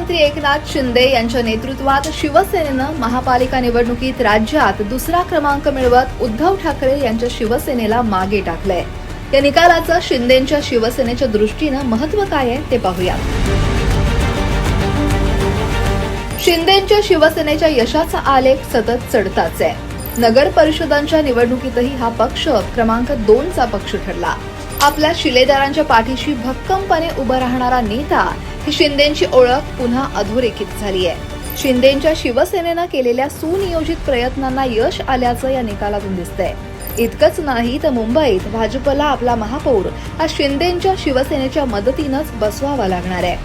मुख्यमंत्री एकनाथ शिंदे यांच्या नेतृत्वात शिवसेनेनं महापालिका निवडणुकीत राज्यात दुसरा क्रमांक मिळवत उद्धव ठाकरे यांच्या शिवसेनेला मागे टाकलंय. या निकालाचं शिंदेच्या शिवसेनेच्या दृष्टीनं महत्त्व काय आहे ते पाहूया शिंदेच्या शिवसेनेच्या यशाचा आलेख सतत चढताच आहे. नगर परिषदांच्या निवडणुकीतही हा पक्ष क्रमांक दोनचा पक्ष ठरला. आपल्या शिलेदारांच्या पाठीशी भक्कमपणे उभं राहणारा नेता ही शिंदेची ओळख पुन्हा अधोरेखित झाली आहे. शिंदेच्या शिवसेनेनं केलेल्या सुनियोजित प्रयत्नांना यश आल्याचं या निकालातून दिसतंय. इतकंच नाही तर मुंबईत भाजपला आपला महापौर हा शिंदेच्या शिवसेनेच्या मदतीनंच बसवावा लागणार आहे.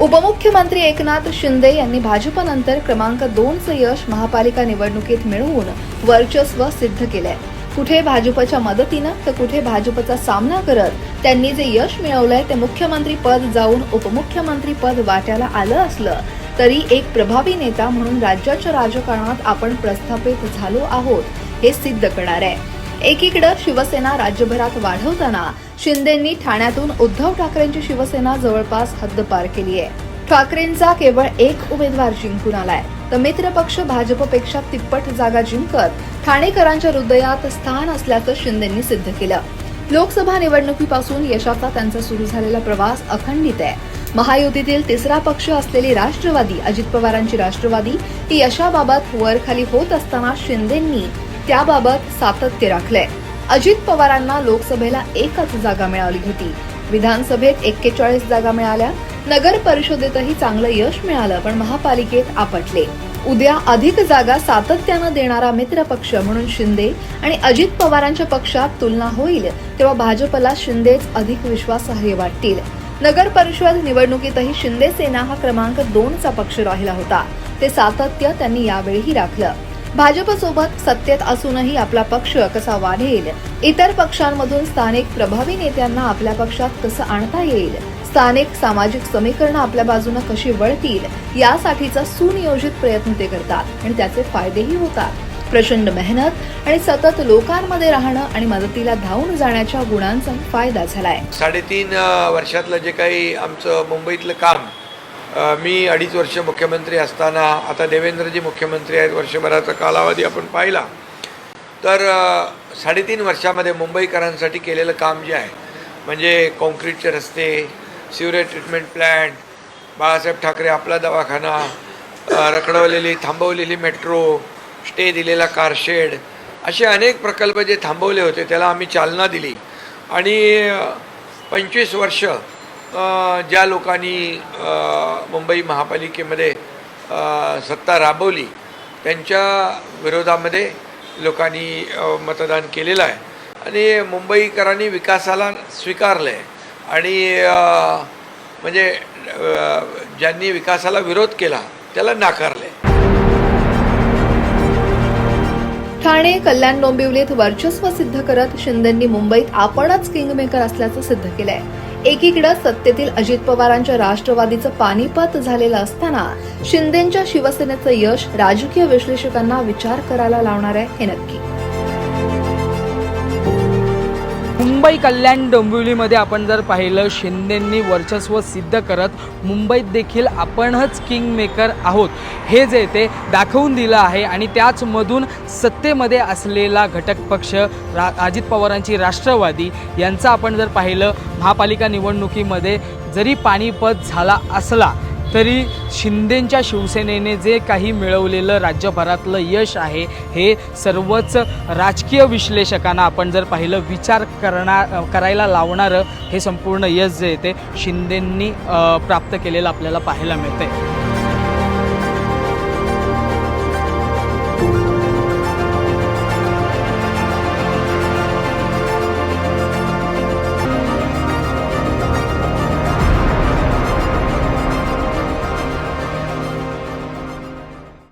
उपमुख्यमंत्री एकनाथ शिंदे यांनी भाजपनंतर क्रमांक दोनचं यश महापालिका निवडणुकीत मिळवून वर्चस्व सिद्ध केलंय. कुठे भाजपच्या मदतीनं तर कुठे भाजपचा सामना करत त्यांनी जे यश मिळवलंय ते मुख्यमंत्री पद जाऊन उपमुख्यमंत्री पद वाट्याला आलं असलं तरी एक प्रभावी नेता म्हणून राज्याच्या राजकारणात आपण प्रस्थापित झालो आहोत हे सिद्ध करणार आहे. एकीकडे शिवसेना राज्यभरात वाढवताना शिंदेंनी ठाण्यातून उद्धव ठाकरेंची शिवसेना जवळपास हद्दपार केली आहे ठाकरेंचा केवळ एक उमेदवार जिंकून आलाय. तर मित्रपक्ष भाजपपेक्षा तिप्पट जागा जिंकत ठाणेकरांच्या हृदयात स्थान असल्याचं शिंदेंनी सिद्ध केलं. लोकसभा निवडणुकीपासून यशाचा त्यांचा सुरू झालेला प्रवास अखंडित आहे. महायुतीतील तिसरा पक्ष असलेली राष्ट्रवादी अजित पवारांची राष्ट्रवादी ही यशाबाबत वरखाली होत असताना शिंदेंनी त्याबाबत सातत्य राखलंय. अजित पवारांना लोकसभेला एकच जागा मिळाली होती. विधानसभेत एक्केचाळीस जागा मिळाल्या. नगर परिषदेतही चांगलं यश मिळालं पण महापालिकेत आपटले. उद्या अधिक जागा सातत्यानं देणारा मित्र पक्ष म्हणून शिंदे आणि अजित पवारांच्या पक्षात तुलना होईल तेव्हा भाजपला शिंदेच अधिक विश्वासार्ह वाटतील. नगर परिषद निवडणुकीतही शिंदे सेना हा क्रमांक दोनचा पक्ष राहिला होता. ते सातत्य त्यांनी यावेळीही राखलं. भाजपसोबत सत्तेत असूनही आपला पक्ष कसा वाढेल? इतर पक्षांमधून स्थानिक प्रभावी नेत्यांना आपल्या पक्षात कसं आणता येईल? स्थानिक सामाजिक समीकरणं आपल्या बाजूने कशी वळतील? यासाठीचा सुनियोजित प्रयत्न ते करतात आणि त्याचे फायदेही होतात. प्रचंड मेहनत आणि सतत लोकांमध्ये राहणं आणि मदतीला धावून जाण्याच्या गुणांचा फायदा झालाय. साडेतीन वर्षातलं जे काही आमचं मुंबईतलं काम मी अडीच वर्ष मुख्यमंत्री असताना आता देवेंद्रजी मुख्यमंत्री आहेत वर्षभराचा कालावधी आपण पाहिला. तर साडेतीन वर्षामध्ये मुंबईकरांसाठी केलेलं काम जे आहे म्हणजे कॉन्क्रीटचे रस्ते sewerage treatment plant Balasaheb Thackeray आपला दवाखाना रखडवलेली थांबवलेली मेट्रो स्टे दिलेला कारशेड असे अनेक प्रकल्प जे थांबवले होते त्याला आम्ही चालना दिली. आणि पंचवीस वर्ष ज्या लोकांनी मुंबई महापालिकेमध्ये सत्ता राबवली त्यांच्या विरोधामध्ये लोकांनी मतदान केलेलं आहे. आणि मुंबईकरांनी विकासाला स्वीकारलं आहे आणि म्हणजे ज्यांनी विकासाला विरोध केला त्याला नाकारलं आहे ठाणे कल्याण डोंबिवलीत वर्चस्व सिद्ध करत शिंदेंनी मुंबईत आपणच किंगमेकर असल्याचं सिद्ध केलंय. एकीकडे सत्तेतील अजित पवारांच्या राष्ट्रवादीचं पानिपत झालेलं असताना शिंदेच्या शिवसेनेचं यश राजकीय विश्लेषकांना विचार करायला लावणार आहे हे नक्की. मुंबई कल्याण डोंबिवलीमध्ये आपण जर पाहिलं शिंदेंनी वर्चस्व सिद्ध करत मुंबईत देखील आपणच किंग मेकर आहोत. हे जे ते दाखवून दिलं आहे आणि त्याचमधून सत्तेमध्ये असलेला घटक पक्ष रा अजित पवारांची राष्ट्रवादी यांचं आपण जर पाहिलं महापालिका निवडणुकीमध्ये जरी पाणीपत झाला असला तरी शिंदेंच्या शिवसेनेने जे काही मिळवलेलं राज्यभरातलं यश आहे हे सर्वच राजकीय विश्लेषकांना आपण जर पाहिलं विचार करणार करायला लावणारं हे संपूर्ण यश जे ते शिंदेंनी प्राप्त केलेलं आपल्याला पाहायला मिळते